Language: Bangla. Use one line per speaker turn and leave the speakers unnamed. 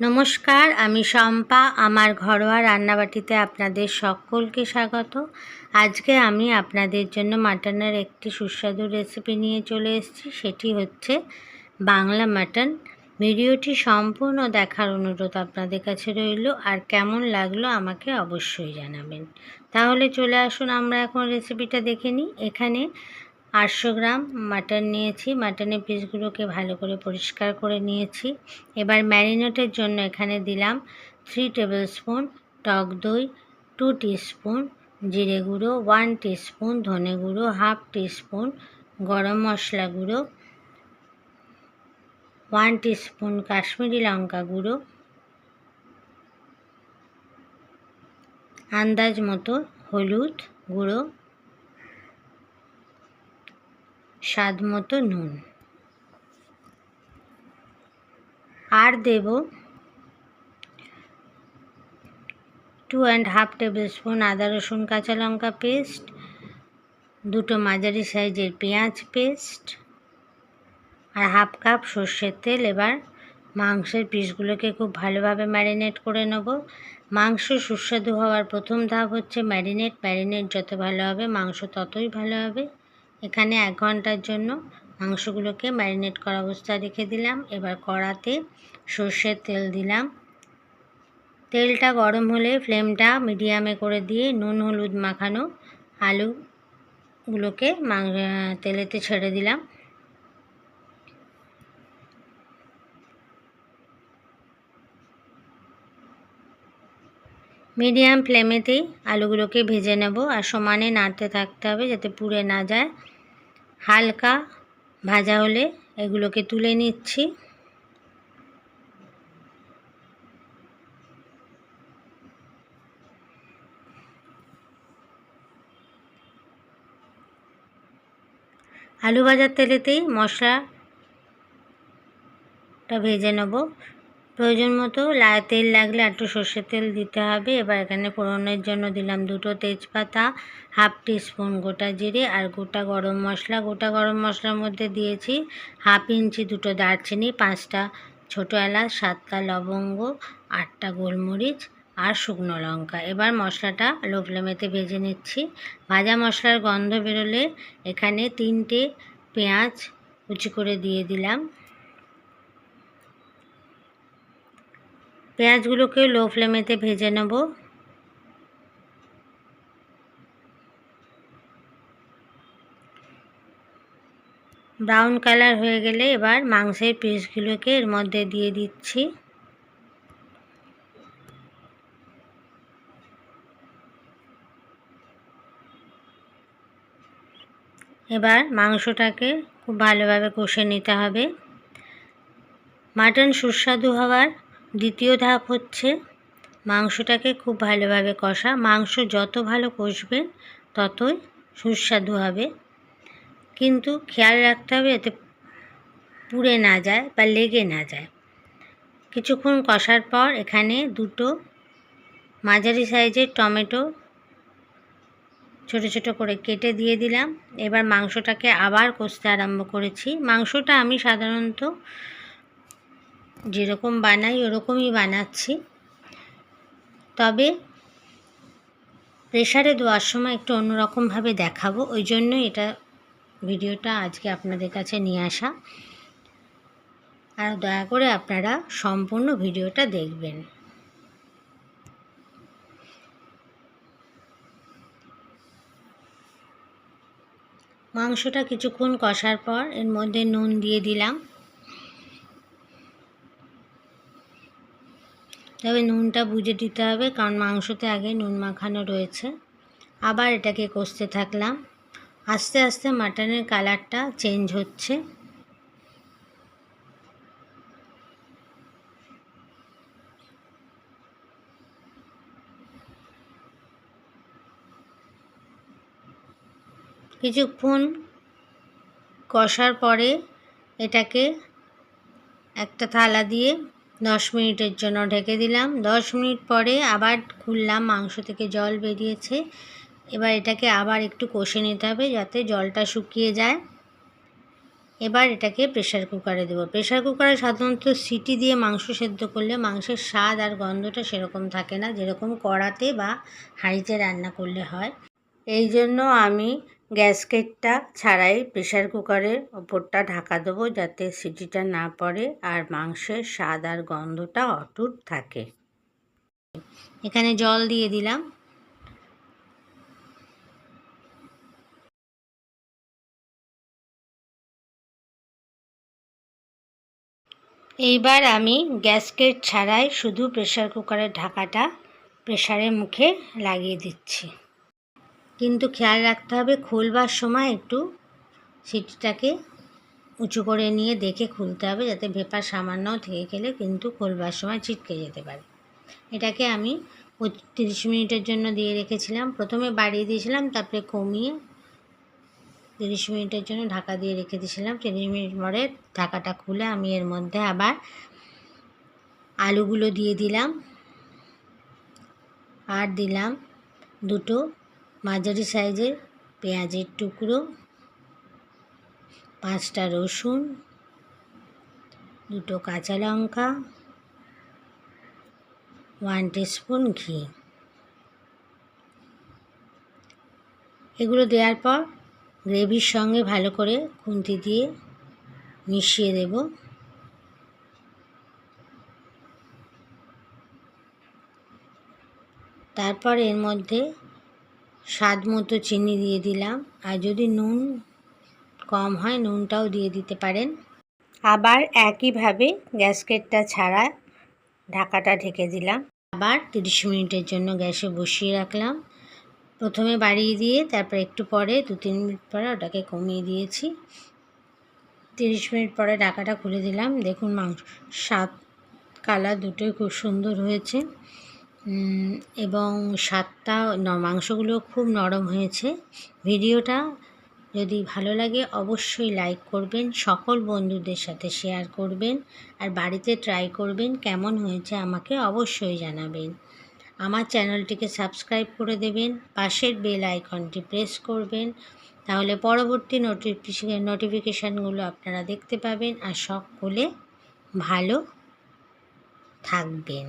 নমস্কার, আমি শম্পা। আমার ঘরোয়া রান্নাবাটিতে আপনাদের সকলকে স্বাগত। আজকে আমি আপনাদের জন্য মাটনের একটি সুস্বাদু রেসিপি নিয়ে চলে এসেছি। সেটি হচ্ছে বাংলা মাটন। ভিডিওটি সম্পূর্ণ দেখার অনুরোধ আপনাদের কাছে রইল। আর কেমন লাগল আমাকে অবশ্যই জানাবেন। তাহলে চলে আসুন, আমরা এখন রেসিপিটা দেখে নিই। এখানে আটশো গ্রাম মাটন নিয়েছি। মাটনের পিসগুলোকে ভালো করে পরিষ্কার করে নিয়েছি। এবার ম্যারিনেটের জন্য এখানে দিলাম থ্রি টেবিল স্পুন টক দই টু স্পুন জিরে গুঁড়ো ওয়ান স্পুন ধনে গুঁড়ো হাফ স্পুন গরম মশলা গুঁড়ো ওয়ান স্পুন কাশ্মীরি লঙ্কা গুঁড়ো, আন্দাজ মতো হলুদ গুঁড়ো স্বাদ মতো নুন। আর দেব two and half tablespoon আদা, রসুন, কাঁচা লঙ্কা পেস্ট দুটো মাঝারি সাইজের পেঁয়াজ পেস্ট আর হাফ কাপ সর্ষের তেল। এবার মাংসের পিসগুলোকে খুব ভালোভাবে ম্যারিনেট করে নেব। মাংস সুস্বাদু হওয়ার প্রথম ধাপ হচ্ছে ম্যারিনেট ম্যারিনেট যত ভালো হবে, মাংস ততই ভালো হবে। এখানে এক ঘণ্টার জন্য মাংসগুলোকে ম্যারিনেট করা অবস্থায় রেখে দিলাম। এবার কড়াতে সর্ষের তেল দিলাম। তেলটা গরম হলে ফ্লেমটা মিডিয়ামে করে দিয়ে নুন, হলুদ মাখানো আলুগুলোকে তেলেতে ছেড়ে দিলাম। মিডিয়াম ফ্লেমেতেই আলুগুলোকে ভেজে নেব আর সমানে নাড়তে থাকতে হবে যাতে পুড়ে না যায়। হালকা ভাজা হলে এগুলোকে তুলে নিচ্ছি। আলু ভাজার তেলেতেই মশলাটা ভেজে নেব। প্রয়োজন মতো তেল লাগলে একটু সর্ষের তেল দিতে হবে। এবার এখানে ফোড়নের জন্য দিলাম দুটো তেজপাতা, হাফ স্পুন গোটা জিরে আর গোটা গরম মশলা। গোটা গরম মশলার মধ্যে দিয়েছি হাফ ইঞ্চি দুটো দারচিনি, পাঁচটা ছোটো এলাচ, সাতটা লবঙ্গ, আটটা গোলমরিচ আর শুকনো লঙ্কা। এবার মশলাটা লো ফ্লেমেতে ভেজে নিচ্ছি। ভাজা মশলার গন্ধ বেরোলে এখানে তিনটে পেঁয়াজ কুচি করে দিয়ে দিলাম। পেঁয়াজগুলোকে লো ফ্লেমেতে ভেজে নেব। ব্রাউন কালার হয়ে গেলে এবার মাংসের পিসগুলোকে এর মধ্যে দিয়ে দিচ্ছি। এবার মাংসটাকে খুব ভালোভাবে কষে নিতে হবে। মাটন সুস্বাদু হওয়ার দ্বিতীয় ধাপ হচ্ছে মাংসটাকে খুব ভালোভাবে কষা। মাংস যত ভালো কষবেন ততই সুস্বাদু হবে। কিন্তু খেয়াল রাখতে হবে এতে পুড়ে না যায় বা লেগে না যায়। কিছুক্ষণ কষার পর এখানে দুটো মাঝারি সাইজের টমেটো ছোট ছোট করে কেটে দিয়ে দিলাম। এবার মাংসটাকে আবার কষতে আরম্ভ করেছি। মাংসটা আমি সাধারণত যেরকম বানাই, ওরকমই বানাচ্ছি। তবে প্রেশারে দেওয়ার সময় একটু অন্যরকমভাবে দেখাবো। ওই জন্য এটা ভিডিওটা আজকে আপনাদের কাছে নিয়ে আসা। আর দয়া করে আপনারা সম্পূর্ণ ভিডিওটা দেখবেন। মাংসটা কিছুক্ষণ কষার পর এর মধ্যে নুন দিয়ে দিলাম। তবে নুনটা বুঝে দিতে হবে, কারণ মাংসতে আগে নুন মাখানো রয়েছে। আবার এটাকে কষতে থাকলাম। আস্তে আস্তে মাটনের কালারটা চেঞ্জ হচ্ছে। কিছুক্ষণ কষার পরে এটাকে একটা থালা দিয়ে দশ মিনিটের জন্য ঢেকে দিলাম। দশ মিনিট পরে আবার খুললাম, মাংস থেকে জল বেরিয়েছে। এবার এটাকে আবার একটু কষে নিতে হবে যাতে জলটা শুকিয়ে যায়। এবার এটাকে প্রেশার কুকারে দেবো। প্রেশার কুকারে সাধারণত সিটি দিয়ে মাংস সেদ্ধ করলে মাংসের স্বাদ আর গন্ধটা সেরকম থাকে না, যেরকম কড়াতে বা হাঁড়িতে রান্না করলে হয়। এই জন্য আমি গ্যাসকেটটা ছাড়াই প্রেশার কুকারের ওপরটা ঢাকা দেবো যাতে সিটিটা না পড়ে আর মাংসের স্বাদ আর গন্ধটা অটুট থাকে। এখানে জল দিয়ে দিলাম। এইবার আমি গ্যাসকেট ছাড়াই শুধু প্রেশার কুকারের ঢাকাটা প্রেশারের মুখে লাগিয়ে দিচ্ছি। কিন্তু খেয়াল রাখতে হবে খুলবার সময় একটু সিটিটাকে উঁচু করে নিয়ে দেখে খুলতে হবে যাতে ভেপার সামান্য থেকে গেলে কিন্তু খোলবার সময় ছিটকে যেতে পারে। এটাকে আমি তিরিশ মিনিটের জন্য দিয়ে রেখেছিলাম। প্রথমে বাড়িয়ে দিয়েছিলাম, তারপরে কমিয়ে তিরিশ মিনিটের জন্য ঢাকা দিয়ে রেখে দিয়েছিলাম। তিরিশ মিনিট পরে ঢাকাটা খুলে আমি এর মধ্যে আবার আলুগুলো দিয়ে দিলাম। আর দিলাম দুটো মাঝারি সাইজের পেঁয়াজের টুকরো, পাঁচটা রসুন, দুটো কাঁচা লঙ্কা ওয়ান টিস্পুন ঘি। এগুলো দেওয়ার পর গ্রেভির সঙ্গে ভালো করে খুন্তি দিয়ে মিশিয়ে দেব। তারপর এর মধ্যে স্বাদ মতো চিনি দিয়ে দিলাম। আর যদি নুন কম হয়, নুনটাও দিয়ে দিতে পারেন। আবার একইভাবে গ্যাসকেটটা ছাড়া ঢাকাটা ঢেকে দিলাম। আবার তিরিশ মিনিটের জন্য গ্যাসে বসিয়ে রাখলাম। প্রথমে বাড়িয়ে দিয়ে, তারপর একটু পরে, দু তিন মিনিট পরে ওটাকে কমিয়ে দিয়েছি। তিরিশ মিনিট পরে ঢাকাটা খুলে দিলাম। দেখুন মাংস, স্বাদ, কালার দুটোই খুব সুন্দর হয়েছে। এবং স্বাদটা মাংসগুলো খুব নরম হয়েছে। ভিডিওটা যদি ভালো লাগে অবশ্যই লাইক করবেন, সকল বন্ধুদের সাথে শেয়ার করবেন, আর বাড়িতে ট্রাই করবেন কেমন হয়েছে আমাকে অবশ্যই জানাবেন। আমার চ্যানেলটিকে সাবস্ক্রাইব করে দেবেন, পাশের বেল আইকনটি প্রেস করবেন, তাহলে পরবর্তী নোটিফিকেশন নোটিফিকেশানগুলো আপনারা দেখতে পাবেন, আর সকলে ভালো থাকবেন।